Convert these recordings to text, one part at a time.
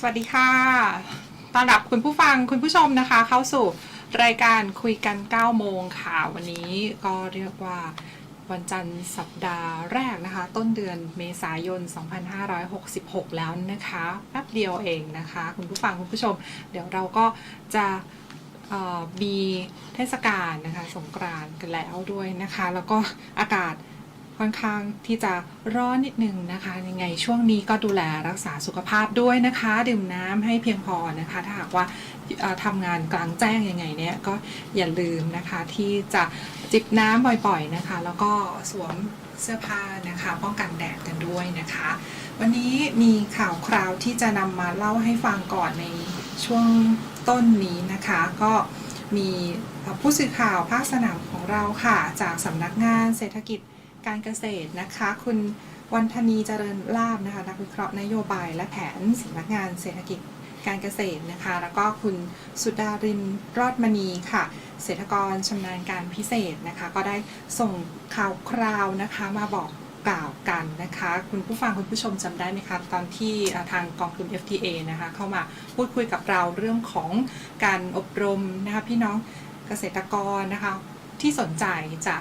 สวัสดีค่ะต้อนรับคุณผู้ฟังคุณผู้ชมนะคะ เข้าสู่รายการคุยกัน 9 โมงค่ะ วันนี้ก็เรียกว่าวันจันทร์สัปดาห์แรกนะคะ ต้นเดือนเมษายน 2566 แล้วนะคะแป๊บเดียวเองนะคะ คุณผู้ฟังคุณผู้ชม เดี๋ยวเราก็จะมีเทศกาลนะคะ สงกรานต์กันแล้วด้วยนะคะ แล้วก็อากาศ ค่อนข้างที่จะร้อนนิดหนึ่งนะคะยังไงช่วงนี้ก็ดูแลรักษาสุขภาพด้วยนะคะ ดื่มน้ำให้เพียงพอนะคะ ถ้าหากว่าเอ่อทำงานกลางแจ้งยังไงเนี่ยก็อย่าลืมนะคะที่จะจิบน้ำบ่อยๆนะคะ แล้วก็สวมเสื้อผ้านะคะป้องกันแดดกันด้วยนะคะ วันนี้มีข่าวคราวที่จะนำมาเล่าให้ฟังก่อนในช่วงต้นนี้นะคะ ก็มีผู้สื่อข่าวภาคสนามของเราค่ะ จากสำนักงานเศรษฐกิจ การเกษตรนะคะ คุณวันธนีเจริญลาบนะคะนักวิเคราะห์นโยบายและแผนสำนักงานเศรษฐกิจการเกษตรนะคะ แล้วก็คุณสุดารินรอดมณีค่ะ เศรษฐกรชำนาญการพิเศษนะคะ ก็ได้ส่งข่าวคราวนะคะมาบอกกล่าวกันนะคะ คุณผู้ฟังคุณผู้ชมจำได้ไหมคะตอนที่ทางกองทุน FTA นะคะเข้ามาพูดคุยกับเราเรื่องของการอบรมนะคะพี่น้องเกษตรกรนะคะที่สนใจจะ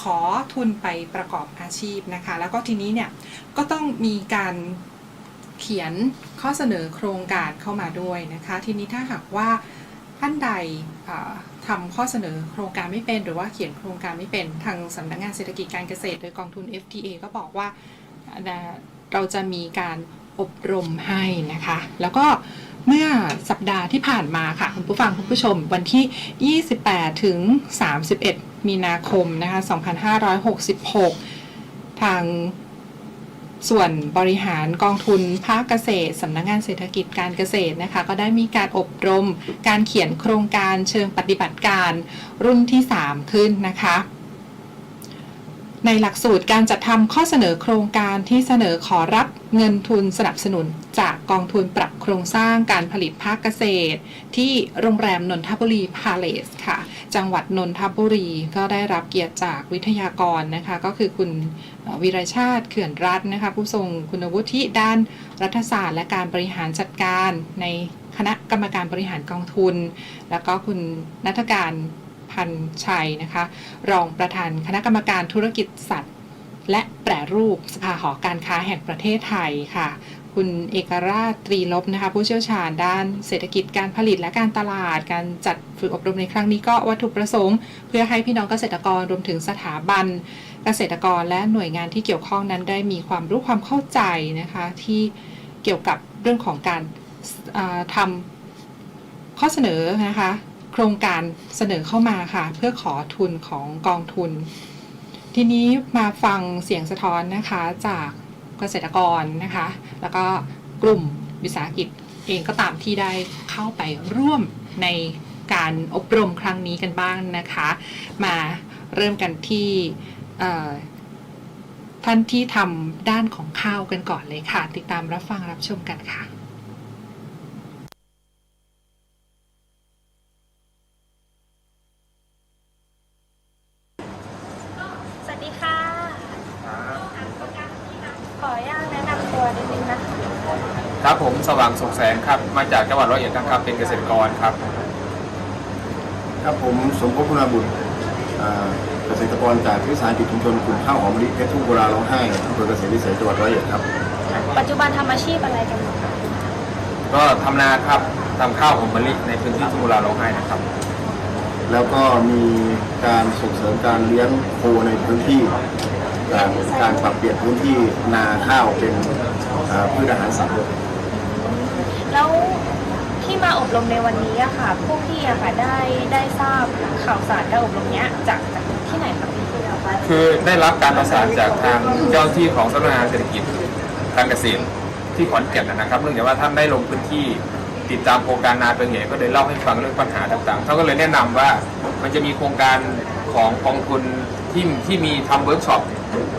ขอทุนไปประกอบอาชีพนะคะ แล้วก็ทีนี้เนี่ยก็ต้องมีการเขียนข้อเสนอโครงการเข้ามาด้วยนะคะ ทีนี้ถ้าหากว่าท่านใดเอ่อทำข้อเสนอโครงการไม่เป็น หรือว่าเขียนโครงการไม่เป็นทางสำนักงานเศรษฐกิจการเกษตรโดยกองทุน FTA ก็บอกว่าเราจะมีการอบรมให้นะคะ แล้วก็เมื่อสัปดาห์ที่ผ่านมาค่ะ คุณผู้ฟังคุณผู้ชมวันที่ 28 ถึง 31 มีนาคมนะคะ2566 ทางส่วนบริหารกองทุนภาคเกษตรสำนักงานเศรษฐกิจการเกษตรนะคะ ก็ได้มีการอบรมการเขียนโครงการเชิงปฏิบัติการรุ่นที่ 3 ขึ้นนะคะ ในหลักสูตรการจัดทำข้อเสนอโครงการที่เสนอขอรับเงินทุนสนับสนุน จากกองทุนปรับโครงสร้างการผลิตภาคเกษตร ที่โรงแรมนนทบุรีพาเลสค่ะ จังหวัดนนทบุรีก็ได้รับเกียรติจากวิทยากรนะคะ ก็คือคุณวิรชาติเขื่อนรัตน์นะคะ ผู้ทรงคุณวุฒิด้านรัฐศาสตร์และการบริหารจัดการในคณะกรรมการบริหารกองทุน แล้วก็คุณนัฐการ พันชัยนะคะ รองประธานคณะกรรมการธุรกิจสัตว์ และแปรรูปสภาหอการค้าแห่งประเทศไทยค่ะ คุณเอกราชตรีลบนะคะ ผู้เชี่ยวชาญด้านเศรษฐกิจการผลิตและการตลาด การจัดฝึกอบรมในครั้งนี้ก็วัตถุประสงค์ เพื่อให้พี่น้องเกษตรกรรวมถึงสถาบันเกษตรกรและหน่วยงานที่เกี่ยวข้องนั้นได้มีความรู้ความเข้าใจนะคะ ที่เกี่ยวกับเรื่องของการอ่าทำข้อเสนอนะคะ โครงการเสนอเข้ามาค่ะ เพื่อขอทุนของกองทุน ทีนี้มาฟังเสียงสะท้อนนะคะจากเกษตรกรนะคะ แล้วก็กลุ่มวิสาหกิจเองก็ตามที่ได้เข้าไปร่วมในการอบรมครั้งนี้กันบ้างนะคะ มาเริ่มกันที่ท่านที่ทำด้านของข้าวกันก่อนเลยค่ะ ติดตามรับฟังรับชมกันค่ะ สวัสดีค่ะ ขออนุญาตแนะนำตัวนิดนึงนะคะ ครับผมสว่างสุข แสงครับ มาจากจังหวัดร้อยเอ็ดนะครับ เป็นเกษตรกรครับ ครับผมสมภพคุณาบุตรอ่าเกษตรกรจากวิสาหกิจชุมชนกลุ่มข้าวหอมมะลิเพชรทุ่งโบราณร้องไห้อำเภอเกษตรวิสัยจังหวัดร้อยเอ็ดครับ ปัจจุบันทำอาชีพอะไรกันอยู่คะก็ทำนาครับทำข้าวหอมมะลิในพื้นที่ทุ่งกุลาร้องไห้นะครับ แล้วก็มีการส่งเสริมการเลี้ยงโคในพื้นที่การการปรับเปลี่ยนพื้นที่นาข้าวเป็นอ่าพืชอาหารสัตว์ แล้วที่มาอบรมในวันนี้อะค่ะ พวกพี่อะค่ะได้ได้ทราบข่าวสารการอบรมเนี้ยจากจากที่ไหนคะพี่คือได้รับการประสานจากทางเจ้าที่ของสำนักงานเศรษฐกิจการเกษตรที่ขอนแก่นนะครับ เนื่องจากว่าท่านได้ลงพื้นที่ติดตามโครงการนาเป็นเหตุก็เลยเล่าให้ฟังเรื่องปัญหาต่างๆเขาก็เลยแนะนำว่ามันจะมีโครงการของกองทุนที่ที่มีทำเวิร์กช็อป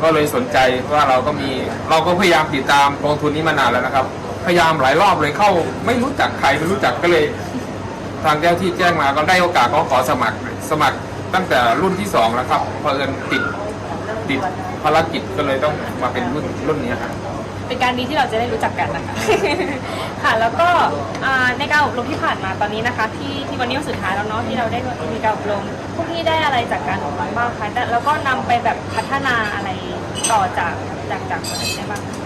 ก็เลยสนใจว่าเราก็มีเราก็พยายามติดตามกองทุนนี้มานานแล้วนะครับ พยายามหลายรอบเลยเข้า ไม่รู้จักใครไม่รู้จักก็เลย ทางเจ้าที่แจ้งมาก็ได้โอกาสก็ขอสมัครสมัครตั้งแต่รุ่นที่สองแล้วครับเพอเอิญติดติดภารกิจก็เลยต้องมาเป็นรุ่นรุ่นนี้ครับ เป็นการดีที่เราจะได้รู้จักกันนะคะ ค่ะ แล้วก็อ่าในการอบรมที่ผ่านมาตอนนี้นะคะ ที่ที่วันนี้วันสุดท้ายแล้วเนาะที่เราได้มีการอบรมพวกพี่ได้อะไรจากการอบรมบ้างคะแล้วก็นำไปแบบพัฒนาอะไรต่อจากจากจากวันนี้ได้บ้างคะ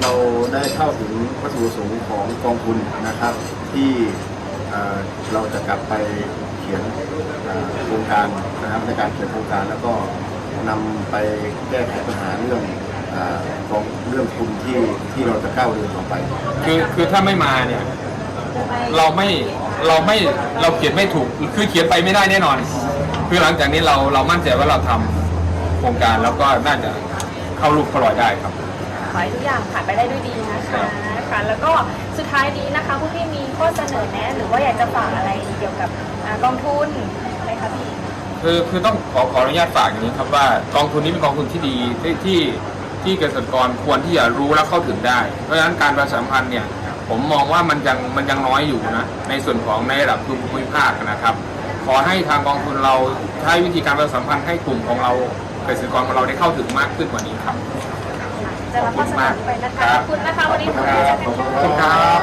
เราได้เข้าถึงวัตถุประสงค์ของกองทุนนะครับ ที่เราจะกลับไปเขียนโครงการนะครับในการเขียนโครงการแล้วก็นำไปแก้ไขปัญหาเรื่องอากองเรื่องทุนที่ที่เราจะก้าวเดินต่อไป คือคือถ้าไม่มาเนี่ยเราไม่เราไม่เราเขียนไม่ถูกคือเขียนไปไม่ได้แน่นอน คือหลังจากนี้เราเรามั่นใจว่าเราทำโครงการแล้วก็น่าจะเข้ารูปเข้ารอยได้ครับ ขอให้ทุกอย่างผ่านไปได้ด้วยดีนะคะค่ะแล้วก็สุดท้ายนี้นะคะพวกพี่มีข้อเสนอแนะ หรือว่าอยากจะฝากอะไรเกี่ยวกับอ่ากองทุนไหมคะพี่ คือคือต้องขอขออนุญาตฝากอย่างนี้ครับว่ากองทุนนี้เป็นกองทุนที่ดีที่ที่ที่เกษตรกรควรที่จะรู้และเข้าถึงได้ เพราะฉะนั้นการประชาสัมพันธ์เนี่ยผมมองว่ามันยังมันยังน้อยอยู่นะในส่วนของในระดับภูมิภาคนะครับ ขอให้ทางกองทุนเราใช้วิธีการประชาสัมพันธ์ให้กลุ่มของเราเกษตรกรของเราได้เข้าถึงมากขึ้นกว่านี้ครับ จะรับข้อเสนอไปนะคะคขรัอบบคุณนะคะ วันนี้ขอบคุณอาจารย์ขอบคุณครับ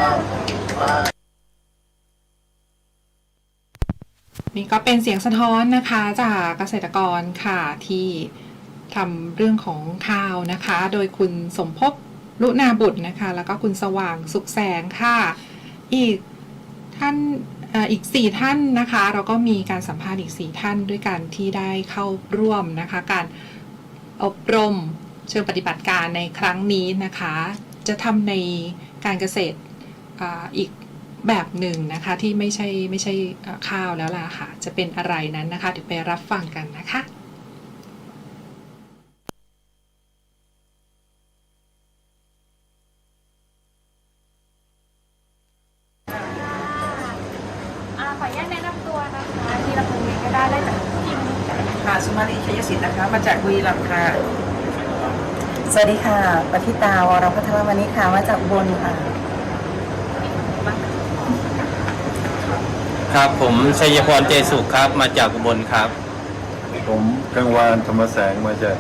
นี่ก็เป็นเสียงสะท้อนนะคะจากเกษตรกรค่ะที่ทำเรื่องของข้าวนะคะ โดยคุณสมภพลุนาบุตรนะคะ แล้วก็คุณสว่างสุขแสงค่ะ อีกท่านเอ่ออีก 4 ท่านนะคะ เราก็มีการสัมภาษณ์อีก 4 ท่านด้วยกันที่ได้เข้าร่วมนะคะ การอบรม เชิงปฏิบัติการในครั้งนี้นะคะ จะทำในการเกษตรออีกแบบหนึ่งนะคะที่ไม่ใช่ไม่ใช่ข้าวแล้วล่ะค่ะ จะเป็นอะไรนั้นนะคะเดี๋ยวไปรับฟังกันนะคะ อ่าขออนุญาตแนะนำตัวนะคะที่เราคุณก็ได้ได้จากทีม ค่ะสุมาลีชัยศิษย์นะคะ มาจากบุรีรัมย์ค่ะ สวัสดีค่ะปฏิตาวรพัทรวณิชค่ะมาจากอุบลค่ะ ครับผมชัยพรเจสุขครับ มาจากอุบลครับ ผมกังวานธรรมแสงมาจาก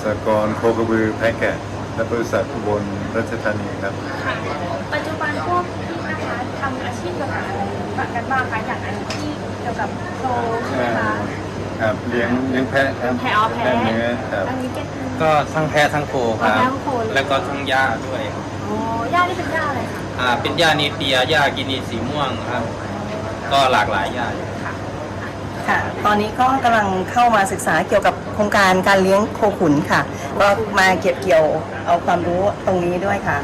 สหกรณ์โคกระบือแพ็กแกะและบริษัทอุบลรัชธานีครับค่ะปัจจุบันพวกพี่นะคะทำอาชีพเกี่ยวกับอะไรกันบ้างคะอย่างอาชีพเกี่ยวกับโซใช่ไหมคะ ครับเลี้ยงเลี้ยงแพะครับแพะอ๋อแพะ เนื้อครับอันนี้เป็น ก็ทั้งแพ้ทั้งโคครับ อ๋อทั้งโคเลย แล้วก็ทั้งหญ้าด้วยโอ้ย่านี่เป็นย่าอะไรคะอ่าเป็นหญ้านีเปียหญ้ากินีสีม่วงครับ ก็หลากหลายหญ้าอยู่ค่ะ ตอนนี้ก็กำลังเข้ามาศึกษาเกี่ยวกับโครงการการเลี้ยงโคขุนค่ะ ก็มาเก็บเกี่ยวเอาความรู้ตรงนี้ด้วยค่ะ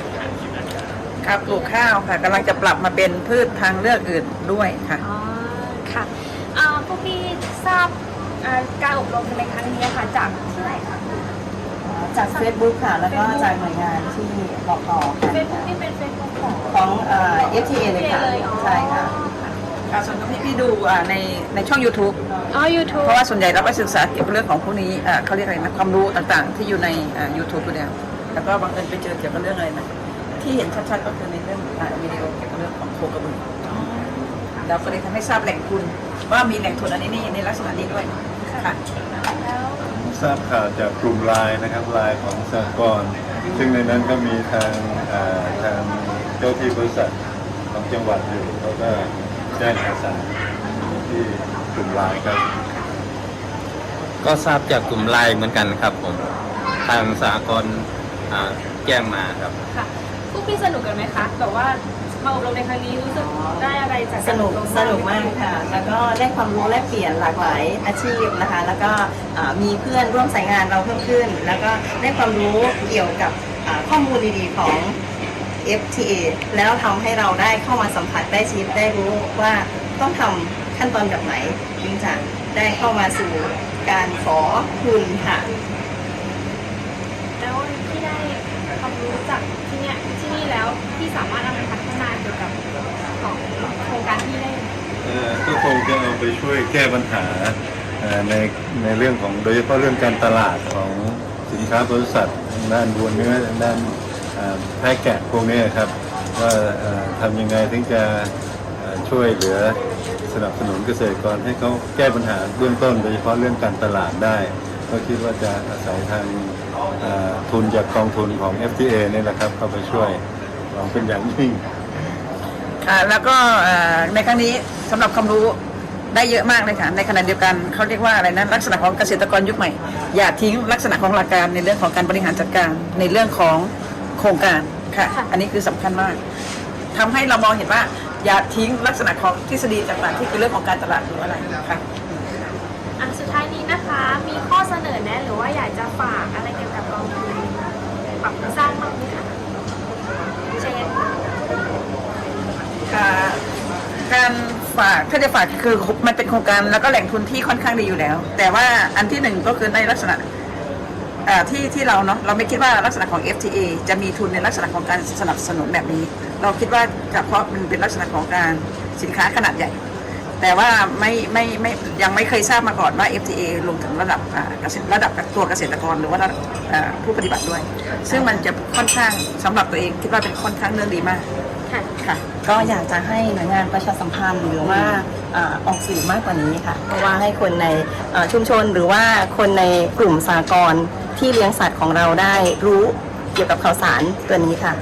ครับปลูกข้าวค่ะกำลังจะปรับมาเป็นพืชทางเลือกอื่นด้วยค่ะ อ๋อค่ะอ่าพวกพี่ทราบ อ่าการอบรมในครั้งนี้ค่ะจากที่ไหนคะจาก Facebook ค่ะ แล้วก็จากหน่วยงานที่บอกต่อกันเฟซบุ๊กนี่เป็นเฟซบุ๊กของของเอ่อ FTA เลยค่ะเลยอ๋อใช่ค่ะค่ะส่วนตรงนี้พี่ดูอ่าในในช่อง YouTube อ๋อ YouTube เพราะว่าส่วนใหญ่เราไปศึกษาเกี่ยวกับเรื่องของพวกนี้อ่าเขาเรียกอะไรนะความรู้ต่างๆ ที่อยู่ในอ่า YouTube ตัวเดียวแล้วก็บังเอิญไปเจอเกี่ยวกับเรื่องอะไรนะที่เห็นชัดๆก็คือในเรื่องอ่าวิดีโอเกี่ยวกับเรื่องของโคกระบือเราก็เลยทำให้ทราบแหล่งทุนว่ามีแหล่งทุนอันนี้นี่ในลักษณะนี้ด้วย ค่ะแล้วทราบข่าวจากกลุ่มไลน์นะครับไลน์ของสหกรณ์ซึ่งในนั้นก็มีทางอ่าทางเจ้าที่บริษัทของจังหวัดอยู่เขาก็แจ้งข่าวสารที่กลุ่มไลน์ครับก็ทราบจากกลุ่มไลน์เหมือนกันครับผม ทางสากลอ่าแจ้งมาครับ ค่ะ พวกพี่สนุกกันไหมคะ แบบว่า มาอบรมในครั้งนี้รู้สึกได้อะไรจากสการนุอกบรมสนุกมากค่ะ แล้วก็ได้ความรู้แลกเปลี่ยนหลากหลายอาชีพนะคะ แล้วก็อ่ามีเพื่อนร่วมสายงานเราเพิ่มขึ้น แล้วก็ได้ความรู้เกี่ยวกับอ่าข้อมูลดีๆของ FTA แล้วทำให้เราได้เข้ามาสัมผัสได้ชีวิตได้รู้ว่าต้องทำขั้นตอนแบบไหนจึงจะได้เข้ามาสู่การขอทุนค่ะ แล้วที่ได้ความรู้จากที่เนี้ยที่นี่แล้วที่สามารถเอาไปพัฒนาเกี่ยวกับของโครง การที่ได้เอ่อก็คงจะเอาไปช่วยแก้ปัญหาเอ่อในในเรื่องของโดยเฉพาะเรื่องการตลาดของสินค้าบริษัททางด้านวัวเนื้อทางด้านเอ่อแพะแกะพวกนี้ครับว่าเอ่อทำยังไงถึงจะเอ่อช่วยเหลือสนับสนุนเกษตรกรให้เขาแก้ปัญหาเบื้องต้น โดยเฉพาะเรื่องการตลาดได้ ก็คิดว่าจะอาศัยทางเอ่อทุนจากกองทุนของ FTA นี่แหละครับเข้าไปช่วยหวังเป็นอย่างยิ่ง ค่ะแล้วก็เอ่อในครั้งนี้สำหรับความรู้ได้เยอะมากเลยค่ะในขณะเดียวกันเขาเรียกว่าอะไรนะลักษณะของเกษตรกรยุคใหม่ อย่าทิ้งลักษณะของหลักการในเรื่องของการบริหารจัดการในเรื่องของโครงการค่ะ อันนี้คือสำคัญมากทำให้เรามองเห็นว่า อย่าทิ้งลักษณะของทฤษฎีต่างๆที่เป็นเรื่องของการตลาดหรืออะไรค่ะอะสุดท้ายนี้นะคะมีข้อเสนอแนะหรือว่าอยากจะฝากอะไรเกี่ยวกับกองทุนปรับโครงสร้างบ้างไหมคะเช่น อ่าการ ฝากถ้าจะฝากคือมันเป็นโครงการแล้วก็แหล่งทุนที่ค่อนข้างดีอยู่แล้ว แต่ว่าอันที่หนึ่งก็คือในลักษณะที่ที่เราเนาะเราไม่คิดว่าลักษณะของ FTA จะมีทุนในลักษณะของการสนับสนุนแบบนี้ เราคิดว่าเฉพาะมันเป็นลักษณะของการสินค้าขนาดใหญ่ แต่ว่าไม่ไม่ไม่ยังไม่เคยทราบมาก่อนว่า FTA ลงถึงระดับระดับตัวเกษตรกรหรือว่าผู้ปฏิบัติด้วย ซึ่งมันจะค่อนข้างสำหรับตัวเองคิดว่าเป็นค่อนข้างเรื่องดีมาก ค่ะค่ะ ก็อยากจะให้หน่วยงานประชาสัมพันธ์หรือว่าอ่าออกสื่อมากกว่านี้ค่ะ เพราะว่าให้คนในอ่าชุมชนหรือว่าคนในกลุ่มสากลที่เลี้ยงสัตว์ของเราได้รู้เกี่ยวกับข่าวสารตัวนี้ค่ะ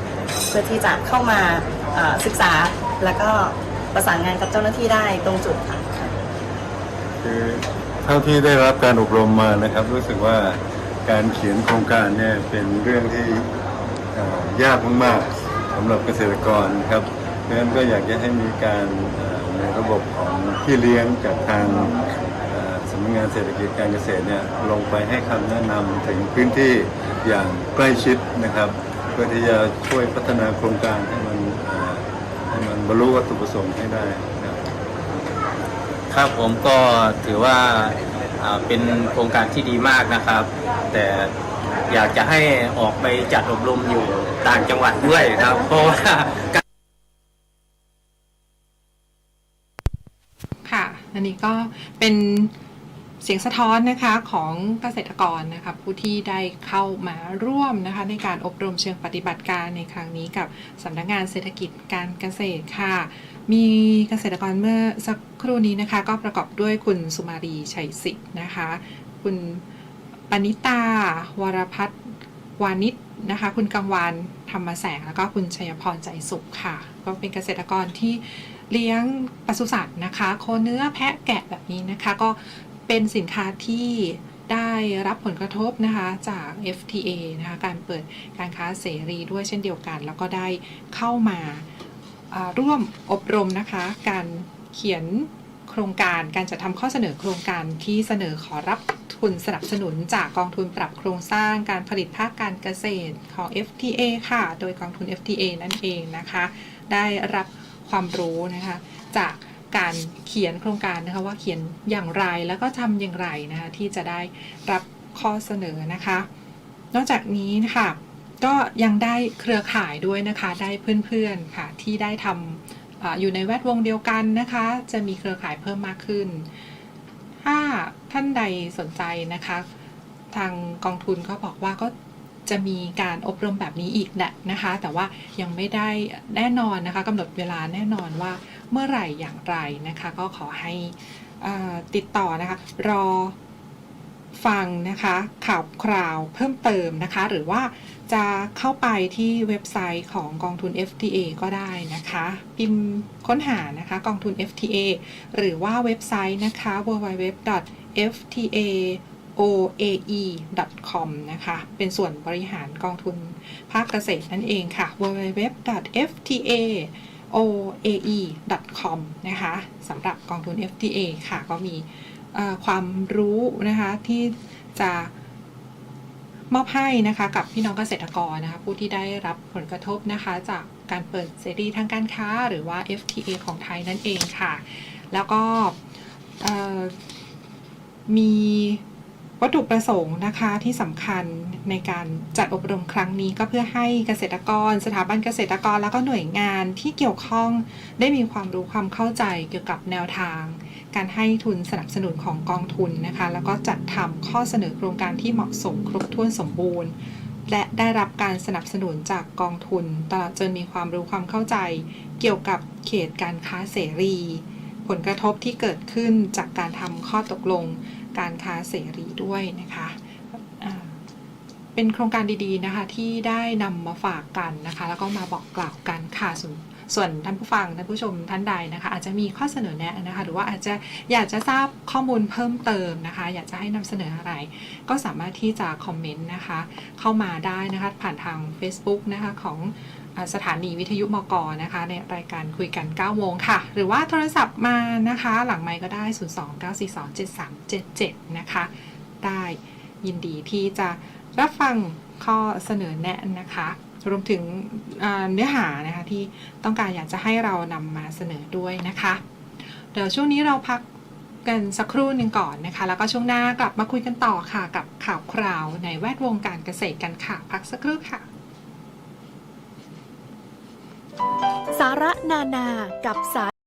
เพื่อที่จะเข้ามาอ่าศึกษาแล้วก็ประสานงานกับเจ้าหน้าที่ได้ตรงจุดค่ะ คือเท่าที่ได้รับการอบรมมานะครับ รู้สึกว่าการเขียนโครงการเนี่ยเป็นเรื่องที่เอ่อยากมากๆ สำหรับเกษตรกรครับเพราะฉะนั้นก็อยากจะให้มีการเอ่อในระบบของที่เลี้ยงจากทางเอ่อสำนักงานเศรษฐกิจการเกษตรเนี่ยลงไปให้คำแนะนำถึงพื้นที่อย่างใกล้ชิดนะครับ เพื่อที่จะช่วยพัฒนาโครงการให้มันเอ่อให้มันบรรลุวัตถุประสงค์ให้ได้นะครับ ครับผมก็ถือว่าอ่าเป็นโครงการที่ดีมากนะครับ แต่ อยากจะให้ออกไปจัดอบรมอยู่ต่างจังหวัดด้วยครับ เพราะว่าค่ะ อันนี้ก็เป็นเสียงสะท้อนนะคะของเกษตรกรนะคะผู้ที่ได้เข้ามาร่วมนะคะในการอบรมเชิงปฏิบัติการในครั้งนี้กับสำนักงานเศรษฐกิจการเกษตรค่ะ มีเกษตรกรเมื่อสักครู่นี้นะคะ ก็ประกอบด้วยคุณสุมารีชัยศิษฐ์นะคะ คุณ ปณิตา วรพัฒน์วานิชนะคะ คุณกังวานธรรมแสง แล้วก็คุณชัยพรใจสุขค่ะ ก็เป็นเกษตรกรที่เลี้ยงปศุสัตว์นะคะ โคเนื้อแพะแกะแบบนี้นะคะ ก็เป็นสินค้าที่ได้รับผลกระทบนะคะจาก FTA นะคะ การเปิดการค้าเสรีด้วยเช่นเดียวกัน แล้วก็ได้เข้ามาาร่วมอบรมนะคะ การเขียนโครงการการจัดทำข้อเสนอโครงการที่เสนอขอรับ ทุนสนับสนุนจากกองทุนปรับโครงสร้างการผลิตภาคการเกษตรของ FTA ค่ะ โดยกองทุน FTA นั่นเองนะคะ ได้รับความรู้นะคะจากการเขียนโครงการนะคะว่าเขียนอย่างไรแล้วก็ทำอย่างไรนะคะที่จะได้รับข้อเสนอนะคะ นอกจากนี้นะคะก็ยังได้เครือข่ายด้วยนะคะ ได้เพื่อนๆค่ะที่ได้ทำออยู่ในแวดวงเดียวกันนะคะ จะมีเครือข่ายเพิ่มมากขึ้น ถ้าท่านใดสนใจนะคะ ทางกองทุนก็บอกว่าก็จะมีการอบรมแบบนี้อีกแหละนะคะ แต่ว่ายังไม่ได้แน่นอนนะคะกำหนดเวลาแน่นอนว่าเมื่อไหร่อย่างไรนะคะ ก็ขอให้ติดต่อนะคะ รอ ฟังนะคะข่าวคราวเพิ่มเติมนะคะ หรือว่าจะเข้าไปที่เว็บไซต์ของกองทุน FTA ก็ได้นะคะ พิมพ์ค้นหานะคะกองทุน FTA หรือว่าเว็บไซต์นะคะ www.fta oae.com นะคะเป็นส่วนบริหารกองทุนภาคเกษตรนั่นเองค่ะ www.fta oae.com นะคะสำหรับกองทุน FTA ค่ะก็มี ความรู้นะคะที่จะมอบให้นะคะกับพี่น้องเกษตรกรนะคะผู้ที่ได้รับผลกระทบนะคะ จากการเปิดเสรีทางการค้าหรือว่า FTA ของไทยนั่นเองค่ะ แล้วก็มีวัตถุประสงค์นะคะที่สำคัญในการจัดอบรมครั้งนี้ก็เพื่อให้เกษตรกร สถาบันเกษตรกรแล้วก็หน่วยงานที่เกี่ยวข้องได้มีความรู้ความเข้าใจเกี่ยวกับแนวทาง การให้ทุนสนับสนุนของกองทุนนะคะ แล้วก็จัดทำข้อเสนอโครงการที่เหมาะสมครบถ้วนสมบูรณ์ และได้รับการสนับสนุนจากกองทุนตลอดจนมีความรู้ความเข้าใจ เกี่ยวกับเขตการค้าเสรี ผลกระทบที่เกิดขึ้นจากการทำข้อตกลงการค้าเสรีด้วยนะคะเเป็นโครงการดีๆนะคะที่ได้นำมาฝากกันนะคะ แล้วก็มาบอกกล่าวกันค่ะ ส่วนท่านผู้ฟังท่านผู้ชมท่านใดนะคะ อาจจะมีข้อเสนอแนะนะคะ หรือว่าอาจจะอยากจะทราบข้อมูลเพิ่มเติมนะคะ อยากจะให้นำเสนออะไร ก็สามารถที่จะคอมเมนต์นะคะ เข้ามาได้นะคะผ่านทาง Facebook นะคะของสถานีวิทยุมกนะคะ ในรายการคุยกัน 9 โมงค่ะ หรือว่าโทรศัพท์มานะคะ หลังไมค์ก็ได้ 029427377 นะคะ ได้ยินดีที่จะรับฟัง ข้อเสนอแนะนะคะรวมถึงเนื้อหานะคะที่ต้องการอยากจะให้เรานำมาเสนอด้วยนะคะ เดี๋ยวช่วงนี้เราพักกันสักครู่หนึ่งก่อนนะคะ แล้วก็ช่วงหน้ากลับมาคุยกันต่อค่ะกับข่าวคราวในแวดวงการเกษตรกันค่ะ พักสักครู่ค่ะ สาระนานากับสา